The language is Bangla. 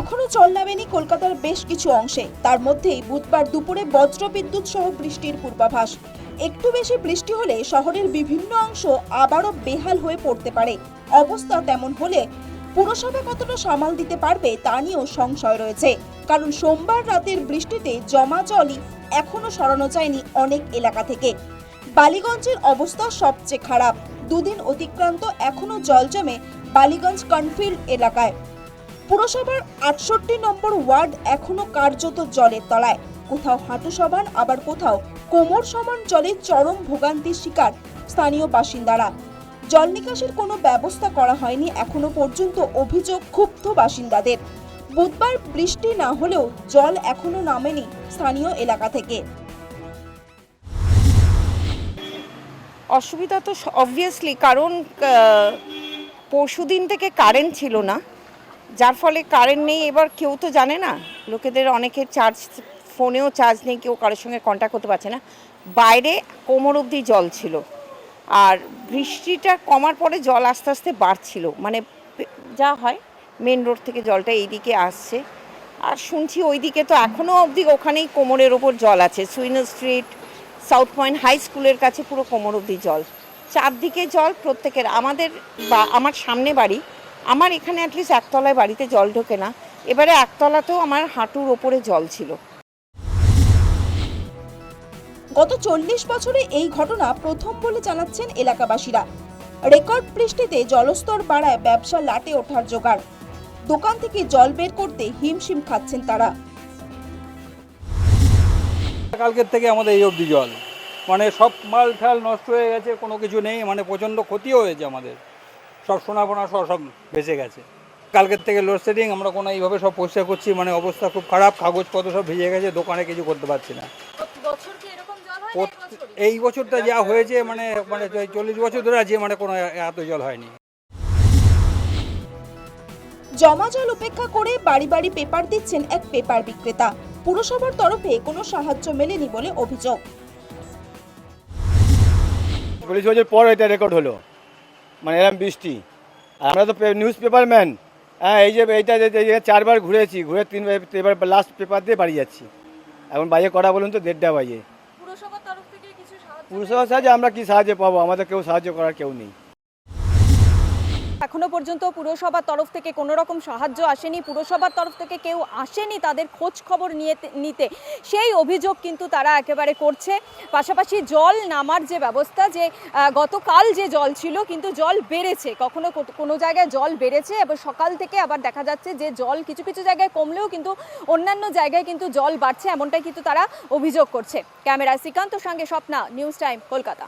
এখনও চল নামেনি কলকাতার বেশ কিছু অংশে। তার মধ্যেই বুধবার দুপুরে বজ্রবিদ্যুৎ সহ বৃষ্টির পূর্বাভাস। একটু বেশি বৃষ্টি হলে শহরের বিভিন্ন অংশ আবারও বেহাল হয়ে পড়তে পারে। অবস্থা তেমন হলে পুরসভা কতটা সামাল দিতে পারবে তা নিয়েও সংশয় রয়েছে। কারণ সোমবার রাতের বৃষ্টিতে জমা জলই এখনও সরানো যায়নি অনেক এলাকা থেকে। বালিগঞ্জের অবস্থা সবচেয়ে খারাপ। দুদিন অতিক্রান্ত এখনও জল জমে বালিগঞ্জ কনফিল্ড এলাকায়। পুরসভার আটষট্টি নম্বর ওয়ার্ড এখনও কার্যত জলের তলায়। কোথাও হাঁটু সমান, আবার কোথাও কোমর সমান জলে চরম ভোগান্তির শিকার স্থানীয় বাসিন্দারা। জল নিকাশের কোনো ব্যবস্থা করা হয়নি এখনও পর্যন্ত, অভিযোগ ক্ষুব্ধ বাসিন্দাদের। বুধবার বৃষ্টি না হলেও জল এখনও নামেনি স্থানীয় এলাকা থেকে। অসুবিধা তো অবভিয়াসলি কারণ পরশু দিন থেকে কারেন্ট ছিল না। যার ফলে কারেন্ট নেই, এবার কেউ তো জানে না। লোকেদের অনেকের চার্জ ফোনেও চার্জ নেই, কেউ কারোর সঙ্গে কন্ট্যাক্ট করতে পারছে না। বাইরে কোমর অবধি জল ছিল। আর বৃষ্টিটা কমার পরে জল আস্তে আস্তে বাড়ছিল। মানে যা হয় মেন রোড থেকে জলটা এইদিকে আসছে। আর শুনছি ওইদিকে তো এখনও অবধি ওখানেই কোমরের ওপর জল আছে। Swinhoe street south point high স্কুলের কাছে পুরো কোমর অবধি জল। চারদিকে জল প্রত্যেকের, আমাদের বা আমার সামনে বাড়ি আমার এখানে অ্যাটলিস্ট একতলায় বাড়িতে জল ঢোকে না। এবারে একতলাতেও আমার হাঁটুর ওপরে জল ছিল। গত চল্লিশ বছরে এই ঘটনা প্রথম বলে জানাচ্ছেন এলাকাবাসীরা। রেকর্ড বৃষ্টিতে জলস্তর বাড়ায় ব্যবসা লাটে ওঠার জোগাড়। দোকান থেকে জল বের করতে হিমশিম খাচ্ছেন তারা। কালকের থেকে আমাদের এই অবধি জল। মানে সব মাল ঠাল নষ্ট হয়ে গেছে কোনো কিছু নেই মানে প্রচণ্ড ক্ষতিও হয়েছে আমাদের। সব সোনা ফোনা সব সব ভেসে গেছে। কালকের থেকে লোডশেডিং আমরা কোনো এইভাবে সব পরিষ্কার করছি মানে অবস্থা খুব খারাপ কাগজপত্র সব ভিজে গেছে দোকানে কিছু করতে পারছি না। এই বছরটা যা হয়েছে মানে মানে চল্লিশ বছর ধরে আছে মানে কোনো এত জল হয়নি। জমা জল উপেক্ষা করে বাড়ি বাড়ি পেপার দিচ্ছেন এক পেপার বিক্রেতা। পুরসভার তরফে কোনো সাহায্য মেলেনি বলে অভিযোগ। চল্লিশ বছর পর এটা রেকর্ড হলো। মানে এরকম বৃষ্টি। আর আমরা তো নিউজ পেপার ম্যান হ্যাঁ এই যে এইটা চারবার ঘুরেছি ঘুরে তিন এবার লাস্ট পেপার দিয়ে বাড়ি যাচ্ছি। এখন বাইরে কটা বলুন তো? দেড়টা বাজে। পুরসভার সাহায্যে আমরা কি সাহায্য পাবো? আমাদের কেউ সাহায্য করার কেউ নেই। এখনও পর্যন্ত পুরসভার তরফ থেকে কোনো রকম সাহায্য আসেনি। পুরসভার তরফ থেকে কেউ আসেনি তাদের খোঁজ খবর নিয়ে নিতে। সেই অভিযোগ কিন্তু তারা একেবারে করছে। পাশাপাশি জল নামার যে ব্যবস্থা যে গতকাল যে জল ছিল কিন্তু জল বেড়েছে। কখনো কোনো জায়গায় জল বেড়েছে এবং সকাল থেকে আবার দেখা যাচ্ছে যে জল কিছু কিছু জায়গায় কমলেও কিন্তু অন্যান্য জায়গায় কিন্তু জল বাড়ছে, এমনটাই কিন্তু তারা অভিযোগ করছে। ক্যামেরা শ্রীকান্ত, সঙ্গে স্বপ্না, নিউজ টাইম, কলকাতা।